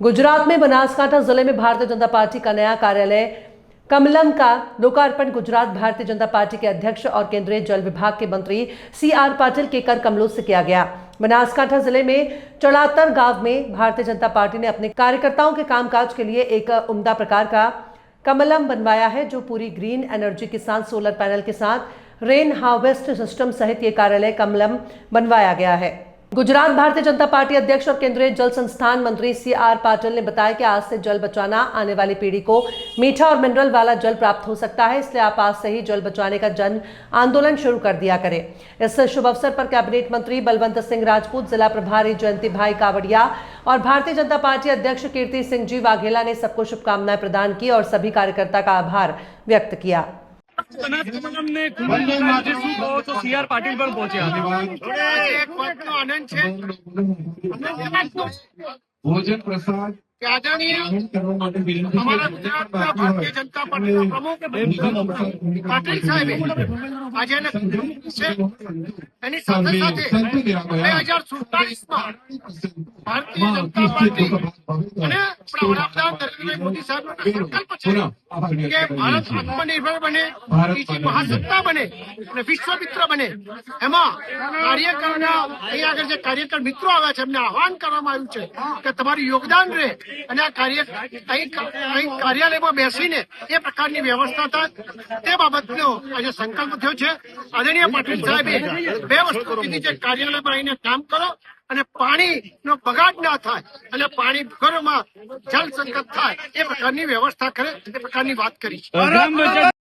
गुजरात में बनासकांठा ज़िले में भारतीय जनता पार्टी का नया कार्यालय कमलम का लोकार्पण गुजरात भारतीय जनता पार्टी के अध्यक्ष और केंद्रीय जल विभाग के मंत्री सी आर पाटिल के कर कमलों से किया गया। बनासकांठा ज़िले में चड़ातर गाँव में भारतीय जनता पार्टी ने अपने कार्यकर्ताओं के कामकाज के लिए एक उम्दा प्रकार का कमलम बनवाया है, जो पूरी ग्रीन एनर्जी के साथ सोलर पैनल के साथ रेन हार्वेस्ट सिस्टम सहित ये कार्यालय कमलम बनवाया गया है। गुजरात भारतीय जनता पार्टी अध्यक्ष और केंद्रीय जल संस्थान मंत्री सी आर पाटिल ने बताया कि आज से जल बचाना आने वाली पीढ़ी को मीठा और मिनरल वाला जल प्राप्त हो सकता है, इसलिए आप आज से ही जल बचाने का जन आंदोलन शुरू कर दिया करें। इस शुभ अवसर पर कैबिनेट मंत्री बलवंत सिंह राजपूत, जिला प्रभारी जयंती भाई कावड़िया और भारतीय जनता पार्टी अध्यक्ष कीर्ति सिंह जी वाघेला ने सबको शुभकामनाएँ प्रदान की और सभी कार्यकर्ता का आभार व्यक्त किया। શું કહો છો? સીઆર પાટીલ પણ પહોંચ્યા. ભોજન પ્રસાદ અમારા. ગુજરાતના ભારતીય જનતા પાર્ટીના પ્રમુખ પાટીલ સાહેબે? આજે એની સાથે સાથે બે હજાર સુડતાલીસમાં ભારતીય જનતા પાર્ટી અને આપણા વડાપ્રધાન નરેન્દ્રભાઈ મોદી સાહેબનો સંકલ્પ છે કે ભારત આત્મનિર્ભર બને બીજી મહાસત્તા બને અને વિશ્વમિત્ર બને. એમાં કાર્યકરના અહીં આગળ જે કાર્યકર મિત્રો આવ્યા છે એમને આહવાન કરવામાં આવ્યું છે કે તમારું યોગદાન રહે અને આ કાર્ય અહીં કાર્યાલયમાં બેસીને એ પ્રકારની વ્યવસ્થા થાય. તે બાબતનો આજે સંકલ્પ થયો છે. આદરણીય પાટીલ સાહેબે બે વસ્તુ કીધી છે. કાર્યાલયમાં આવીને કામ કરો અને પાણીનો બગાડ ના થાય અને પાણી ઘરમાં જળ સંકટ થાય એ પ્રકારની વ્યવસ્થા કરે એ પ્રકારની વાત કરી છે.